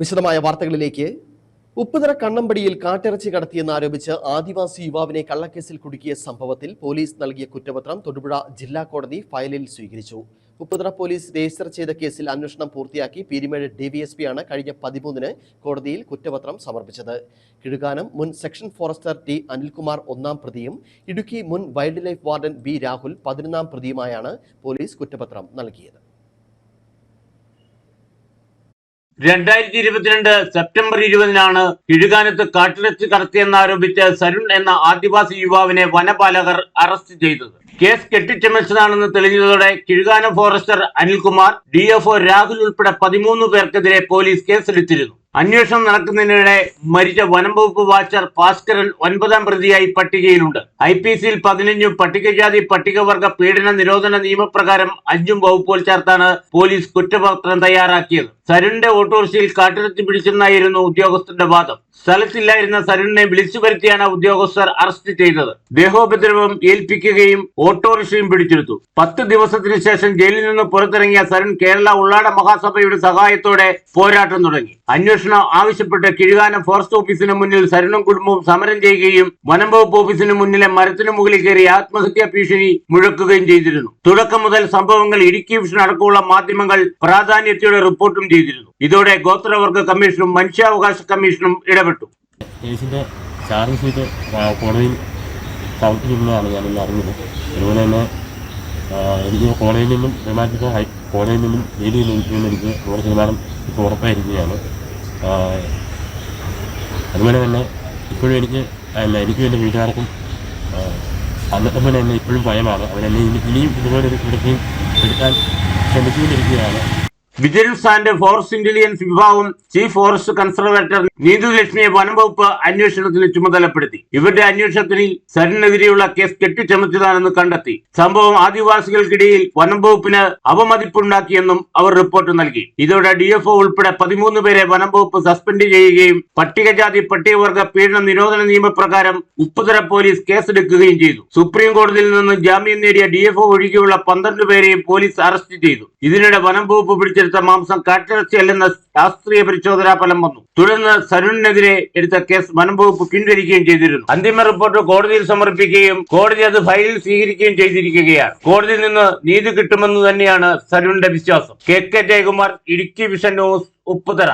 വിശദമായ വാർത്തകളിലേക്ക്. ഉപ്പുതറ കണ്ണമ്പടിയിൽ കാട്ടിറച്ചി കടത്തിയെന്ന് ആരോപിച്ച് ആദിവാസി യുവാവിനെ കള്ളക്കേസിൽ കുടുക്കിയ സംഭവത്തിൽ പോലീസ് നൽകിയ കുറ്റപത്രം തൊടുപുഴ ജില്ലാ കോടതി ഫയലിൽ സ്വീകരിച്ചു. ഉപ്പുതറ പോലീസ് രജിസ്റ്റർ ചെയ്ത കേസിൽ അന്വേഷണം പൂർത്തിയാക്കി പീരിമേട് ഡിവിഎസ്പിയാണ് കഴിഞ്ഞ പതിമൂന്നിന് കോടതിയിൽ കുറ്റപത്രം സമർപ്പിച്ചത്. കിഴുകാനം മുൻ സെക്ഷൻ ഫോറസ്റ്റർ ടി അനിൽകുമാർ ഒന്നാം പ്രതിയും ഇടുക്കി മുൻ wildlife warden B Rahul പതിനൊന്നാം പ്രതിയുമായാണ് പോലീസ് കുറ്റപത്രം നൽകിയത്. രണ്ടായിരത്തി ഇരുപത്തിരണ്ട് സെപ്റ്റംബർ ഇരുപതിനാണ് കിഴുകാനത്ത് കാട്ടിറച്ചി കടത്തിയെന്നാരോപിച്ച് സരുൺ എന്ന ആദിവാസി യുവാവിനെ വനപാലകർ അറസ്റ്റ് ചെയ്തത്. കേസ് കെട്ടിച്ചമച്ചതാണെന്ന് തെളിഞ്ഞതോടെ കിഴുകാന ഫോറസ്റ്റർ അനിൽകുമാർ ഡിഎഫ്ഒ രാഹുൽ ഉൾപ്പെടെ പതിമൂന്ന് പേർക്കെതിരെ പോലീസ് കേസെടുത്തിരുന്നു. അന്വേഷണം നടക്കുന്നതിനിടെ മരിച്ച വനം വകുപ്പ് വാച്ചർ ഭാസ്കരൻ ഒൻപതാം പ്രതിയായി പട്ടികയിലുണ്ട്. ഐ പി സിയിൽ പതിനഞ്ചും പട്ടികജാതി പട്ടികവർഗ പീഡന നിരോധന നിയമപ്രകാരം അഞ്ചും വകുപ്പുകൾ ചേർത്താണ് പോലീസ് കുറ്റപത്രം തയ്യാറാക്കിയത്. സരുണിന്റെ ഓട്ടോറിക്ഷയിൽ കാട്ടിറച്ചി പിടിച്ചെന്നായിരുന്നു ഉദ്യോഗസ്ഥന്റെ വാദം. സ്ഥലത്തില്ലായിരുന്ന സരുണിനെ വിളിച്ചു വരുത്തിയാണ് ഉദ്യോഗസ്ഥർ അറസ്റ്റ് ചെയ്തത്. ദേഹോപദ്രവം ഏൽപ്പിക്കുകയും ഓട്ടോറിക്ഷയും പിടിച്ചെടുത്തു. പത്ത് ദിവസത്തിനു ശേഷം ജയിലിൽ നിന്ന് പുറത്തിറങ്ങിയ സരുൺ കേരള ഉള്ളാട മഹാസഭയുടെ സഹായത്തോടെ പോരാട്ടം തുടങ്ങി. അന്വേഷണം ആവശ്യപ്പെട്ട് കിഴുകാനം ഫോറസ്റ്റ് ഓഫീസിന് മുന്നിൽ സരുണും കുടുംബവും സമരം ചെയ്യുകയും വനം വകുപ്പ് ഓഫീസിന് മുന്നിലെ മരത്തിനു മുകളിൽ കയറി ആത്മഹത്യാ ഭീഷണി മുഴക്കുകയും ചെയ്തിരുന്നു. തുടക്കം മുതൽ സംഭവങ്ങൾ ഇടുക്കി വിഷൻ അടക്കമുള്ള മാധ്യമങ്ങൾ പ്രാധാന്യത്തോടെ റിപ്പോർട്ടും ചെയ്തിരുന്നു. ഇതോടെ ഗോത്രവർഗ കമ്മീഷനും മനുഷ്യാവകാശ കമ്മീഷനും ഇടപെട്ടു. കേസിന്റെ ചാർജ് ഷീറ്റ് കോടതിയിൽ എനിക്ക് കോടതിയിൽ നിന്നും ഹൈ കോടതിയിൽ നിന്നും എനിക്ക് നൂറ് ശതമാനം ഇപ്പോൾ ഉറപ്പായിരിക്കുകയാണ്. അതുപോലെ തന്നെ ഇപ്പോഴും എനിക്ക് അല്ല എനിക്കും എന്റെ വീട്ടുകാർക്കും അന്നത്തെ പോലെ തന്നെ ഇപ്പോഴും ഭയമാണ്. അവരെന്നെ ഇനി ഇനിയും ഇതുപോലെ ഒരു എടുക്കാൻ ശ്രമിച്ചുകൊണ്ടിരിക്കുകയാണ്. വിജിലൻസ് ആൻഡ് ഫോറസ്റ്റ് ഇന്റലിജൻസ് വിഭാഗം ചീഫ് ഫോറസ്റ്റ് കൺസർവേറ്റർ നീതു ലക്ഷ്മിയെ വനം വകുപ്പ് അന്വേഷണത്തിന് ചുമതലപ്പെടുത്തി. ഇവരുടെ അന്വേഷണത്തിൽ സരിനെതിരെയുള്ള കേസ് കെട്ടിച്ചമച്ചതാണെന്ന് കണ്ടെത്തി. സംഭവം ആദിവാസികൾക്കിടയിൽ വനം വകുപ്പിന് അവമതിപ്പുണ്ടാക്കിയെന്നും അവർ റിപ്പോർട്ട് നൽകി. ഇതോടെ ഡിഎഫ്ഒ ഉൾപ്പെടെ പതിമൂന്ന് പേരെ വനം വകുപ്പ് സസ്പെൻഡ് ചെയ്യുകയും പട്ടികജാതി പട്ടികവർഗ പീഡന നിരോധന നിയമപ്രകാരം ഉപ്പുതര പോലീസ് കേസെടുക്കുകയും ചെയ്തു. സുപ്രീം കോടതിയിൽ നിന്ന് ജാമ്യം നേടിയ ഡിഎഫ്ഒ ഒഴികെയുള്ള പന്ത്രണ്ട് പേരെയും പോലീസ് അറസ്റ്റ് ചെയ്തു. ഇതിനിടെ വനം വകുപ്പ് പിടിച്ചെടുത്ത മാംസം കാട്ടിറച്ചിയല്ലെന്ന ശാസ്ത്രീയ പരിശോധനാ ഫലം വന്നു. തുടർന്ന് സരുണിനെതിരെ എടുത്ത കേസ് വനംവകുപ്പ് പിൻവലിക്കുകയും ചെയ്തിരുന്നു. അന്തിമ റിപ്പോർട്ട് കോടതിയിൽ സമർപ്പിക്കുകയും കോടതി അത് ഫയലിൽ സ്വീകരിക്കുകയും ചെയ്തിരിക്കുകയാണ്. കോടതിയിൽ നിന്ന് നീതി കിട്ടുമെന്ന് തന്നെയാണ് സരുണിന്റെ വിശ്വാസം. K K Jayakumar Idukki vision news Upputhara.